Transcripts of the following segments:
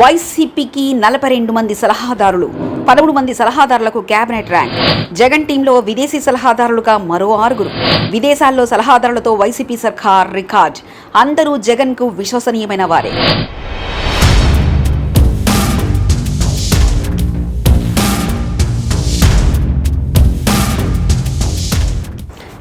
వైసీపీకి నలభై రెండు మంది సలహాదారులు పదమూడు మంది సలహాదారులకు కేబినెట్ ర్యాంక్. జగన్ టీంలో విదేశీ సలహాదారులుగా మరో ఆరుగురు. విదేశాల్లో సలహాదారులతో వైసీపీ సర్కార్ రికార్డ్. అందరూ జగన్కు విశ్వసనీయమైన వారే.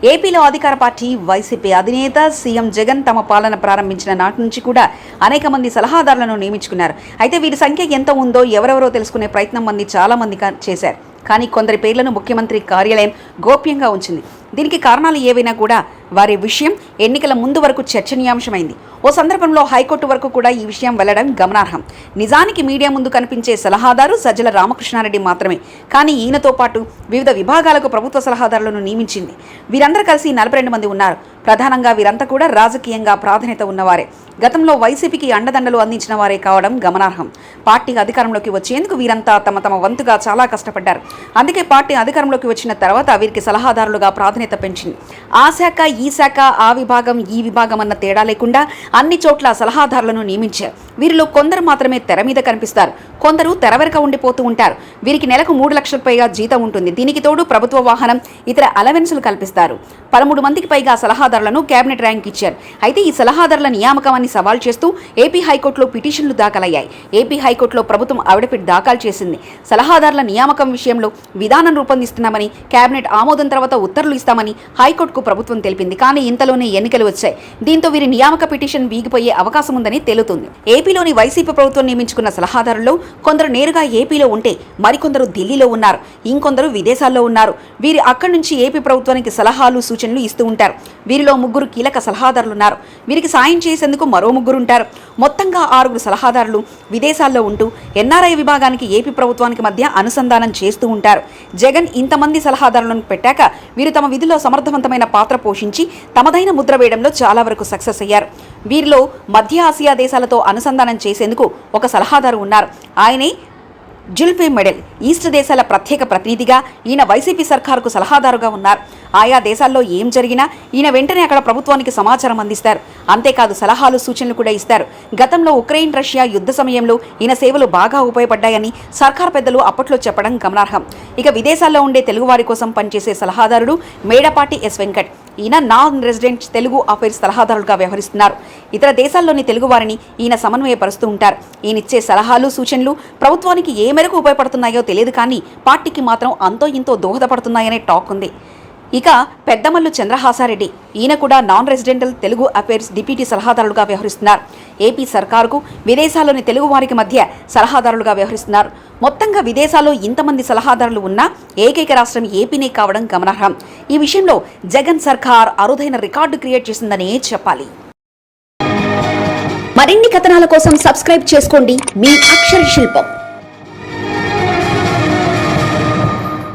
ఏపీలో అధికార పార్టీ వైసీపీ అధినేత సీఎం జగన్ తమ పాలన ప్రారంభించిన నాటి నుంచి కూడా అనేక మంది సలహాదారులను నియమించుకున్నారు. అయితే వీరి సంఖ్య ఎంత ఉందో ఎవరెవరో తెలుసుకునే ప్రయత్నం మంది చాలా మంది చేశారు. కానీ కొందరి పేర్లను ముఖ్యమంత్రి కార్యాలయం గోప్యంగా ఉంచింది. దీనికి కారణాలు ఏవైనా కూడా వారి విషయం ఎన్నికల ముందు వరకు చర్చనీయాంశమైంది. ఓ సందర్భంలో హైకోర్టు వరకు కూడా ఈ విషయం వెళ్ళడం గమనార్హం. నిజానికి మీడియా ముందు కనిపించే సలహాదారు సజ్జల రామకృష్ణారెడ్డి మాత్రమే. కానీ ఈయనతో పాటు వివిధ విభాగాలకు ప్రభుత్వ సలహాదారులను నియమించింది. వీరందరూ కలిసి నలభై రెండు మంది ఉన్నారు. ప్రధానంగా వీరంతా కూడా రాజకీయంగా ప్రాధాన్యత ఉన్నవారే. గతంలో వైసీపీకి అండదండలు అందించిన వారే కావడం గమనార్హం. పార్టీ అధికారంలోకి వచ్చేందుకు వీరంతా తమ తమ వంతుగా చాలా కష్టపడ్డారు. అందుకే పార్టీ అధికారంలోకి వచ్చిన తర్వాత వీరికి సలహాదారులుగా ప్రాధాన్యత పెంచింది. ఆ శాఖ ఈ శాఖ ఆ విభాగం ఈ విభాగం అన్న తేడా లేకుండా అన్ని చోట్ల సలహాదారులను నియమించారు. వీరిలో కొందరు మాత్రమే తెర మీద కనిపిస్తారు. కొందరు తెర వెనక ఉండిపోతూ ఉంటారు. వీరికి నెలకు మూడు లక్షలకు పైగా జీతం ఉంటుంది. దీనికి తోడు ప్రభుత్వ వాహనం ఇతర అలవెన్సులు కల్పిస్తారు. పదమూడు మందికి పైగా సలహాదారులను కేబినెట్ ర్యాంక్ ఇచ్చారు. అయితే ఈ సలహాదారుల నియామకాన్ని సవాల్ చేస్తూ ఏపీ హైకోర్టులో పిటిషన్లు దాఖలయ్యాయి. ఏపీ హైకోర్టులో ప్రభుత్వం ఆవిడపిట్ దాఖలు చేసింది. సలహాదారుల నియామకం విషయంలో విధానం రూపొందిస్తున్నామని కేబినెట్ ఆమోదం తర్వాత ఉత్తర్వులు ఇస్తామని హైకోర్టుకు ప్రభుత్వం తెలిపింది. కానీ ఇంతలోనే ఎన్నికలు వచ్చాయి. దీంతో వీరి నియామక పిటిషన్ వీగిపోయే అవకాశం ఉందని తేలుతుంది. ఏపీలోని వైసీపీ ప్రభుత్వం నియమించుకున్న సలహాదారుల్లో కొందరు నేరుగా ఏపీలో ఉంటే మరికొందరు ఢిల్లీలో ఉన్నారు. ఇంకొందరు విదేశాల్లో ఉన్నారు. వీరి అక్కడి నుంచి ఏపీ ప్రభుత్వానికి సలహాలు సూచనలు ఇస్తూ ఉంటారు. వీరిలో ముగ్గురు కీలక సలహాదారులున్నారు వీరికి సాయం చేసేందుకు మరో ముగ్గురు ఉంటారు మొత్తంగా ఆరుగురు సలహాదారులు విదేశాల్లో ఉంటూ ఎన్ఆర్ఐ విభాగానికి ఏపీ ప్రభుత్వానికి మధ్య అనుసంధానం చేస్తూ ఉంటారు. జగన్ ఇంతమంది సలహాదారులను పెట్టాక వీరు తమ విధిలో సమర్థవంతమైన పాత్ర పోషించి తమదైన ముద్ర వేయడంలో చాలా వరకు సక్సెస్ అయ్యారు. వీరిలో మధ్య ఆసియా దేశాలతో అనుసంధానం చేసేందుకు ఒక సలహాదారు ఉన్నారు. ఆయనే జుల్ఫే మెడల్ ఈస్ట్ దేశాల ప్రత్యేక ప్రతినిధిగా ఈయన వైసీపీ సర్కారుకు సలహాదారుగా ఉన్నారు. ఆయా దేశాల్లో ఏం జరిగినా ఈయన వెంటనే అక్కడ ప్రభుత్వానికి సమాచారం అందిస్తారు. అంతేకాదు సలహాలు సూచనలు కూడా ఇస్తారు. గతంలో ఉక్రెయిన్ రష్యా యుద్ధ సమయంలో ఈయన సేవలు బాగా ఉపయోగపడ్డాయని సర్కార్ పెద్దలు అప్పట్లో చెప్పడం గమనార్హం. ఇక విదేశాల్లో ఉండే తెలుగువారి కోసం పనిచేసే సలహాదారుడు మేడపాటి ఎస్ వెంకట్. ఈయన నాన్ రెసిడెంట్ తెలుగు అఫైర్స్ సలహాదారులుగా వ్యవహరిస్తున్నారు. ఇతర దేశాల్లోని తెలుగు వారిని ఈయన సమన్వయపరుస్తూ ఉంటారు. ఈయన ఇచ్చే సలహాలు సూచనలు ప్రభుత్వానికి ఏ మేరకు ఉపయోగపడుతున్నాయో తెలియదు కానీ పార్టీకి మాత్రం అంతో ఇంతో దోహదపడుతున్నాయనే టాక్ ఉంది. ఇక పెద్దమల్లు చంద్రహాసారెడ్డి. ఈయన కూడా non residential Telugu affairs deputy సలహాదారులుగా వ్యవహరిస్తున్నారు. ఏపీ సర్కారుకు విదేశాల్లోని తెలుగు వారికి మధ్య సలహాదారులుగా వ్యవహరిస్తున్నారు. మొత్తంగా విదేశాల్లో ఇంతమంది సలహాదారులు ఉన్నా ఏకైక రాష్ట్రం ఏపీనే కావడం గమనార్హం. ఈ విషయంలో జగన్ సర్కార్ అరుదైన రికార్డు క్రియేట్ చేసిందనే చెప్పాలి. మరిన్ని కథనాల కోసం సబ్స్క్రైబ్ చేసుకోండి. మీ అక్షర శిల్పం.